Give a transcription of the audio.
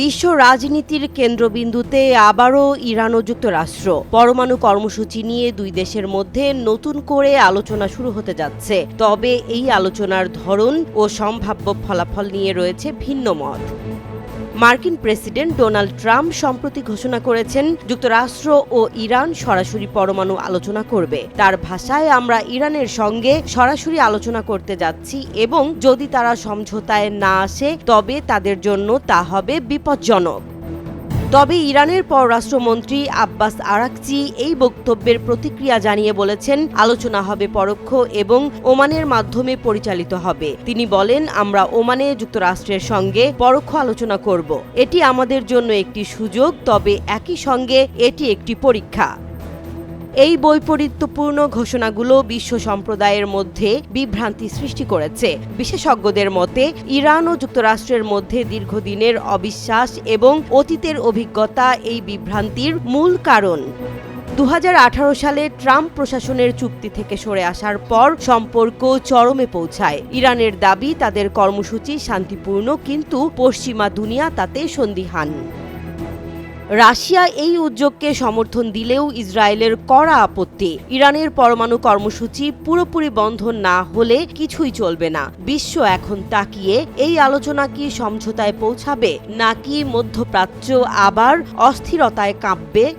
বিশ্ব রাজনীতির কেন্দ্রবিন্দুতে আবারও ইরান ও যুক্তরাষ্ট্র। পরমাণু কর্মসূচি নিয়ে দুই দেশের মধ্যে নতুন করে আলোচনা শুরু হতে যাচ্ছে। তবে এই আলোচনার ধরন ও সম্ভাব্য ফলাফল নিয়ে রয়েছে ভিন্ন মত। মার্কিন প্রেসিডেন্ট ডোনাল্ড ট্রাম্প সম্প্রতি ঘোষণা করেছেন, যুক্তরাষ্ট্র ও ইরান সরাসরি পরমাণু আলোচনা করবে। তার ভাষায় আমরা ইরানের সঙ্গে সরাসরি আলোচনা করতে যাচ্ছি এবং যদি তারা সমঝোতায় না আসে, তবে তাদের জন্য তা হবে বিপজ্জনক। তবে ইরানের পররাষ্ট্রমন্ত্রী আব্বাস আরাকচি এই বক্তব্যের প্রতিক্রিয়া জানিয়ে বলেছেন, আলোচনা হবে পরোক্ষ এবং ওমানের মাধ্যমে পরিচালিত হবে। তিনি বলেন, আমরা ওমানে যুক্তরাষ্ট্রের সঙ্গে পরোক্ষ আলোচনা করব। এটি আমাদের জন্য একটি সুযোগ, তবে একই সঙ্গে এটি একটি পরীক্ষা। এই বৈপরীত্যপূর্ণ ঘোষণাগুলো বিশ্ব সম্প্রদায়ের মধ্যে বিভ্রান্তি সৃষ্টি করেছে। বিশেষজ্ঞদের মতে, ইরান ও যুক্তরাষ্ট্রের মধ্যে দীর্ঘদিনের অবিশ্বাস এবং অতীতের অভিজ্ঞতা এই বিভ্রান্তির মূল কারণ। দু হাজার আঠারো সালে ট্রাম্প প্রশাসনের চুক্তি থেকে সরে আসার পর সম্পর্ক চরমে পৌঁছায়। ইরানের দাবি, তাদের কর্মসূচি শান্তিপূর্ণ, কিন্তু পশ্চিমা দুনিয়া তাতে সন্দিহান। রাশিয়া এই উদ্যোগকে সমর্থন দিলেও ইসরায়েলের কড়া আপত্তি। ইরানের পরমাণু কর্মসূচি পুরোপুরি বন্ধ না হলে কিছুই চলবে না। বিশ্ব এখন তাকিয়ে এই আলোচনা কি সমঝোতায় পৌঁছাবে, নাকি মধ্যপ্রাচ্য আবার অস্থিরতায় কাঁপবে?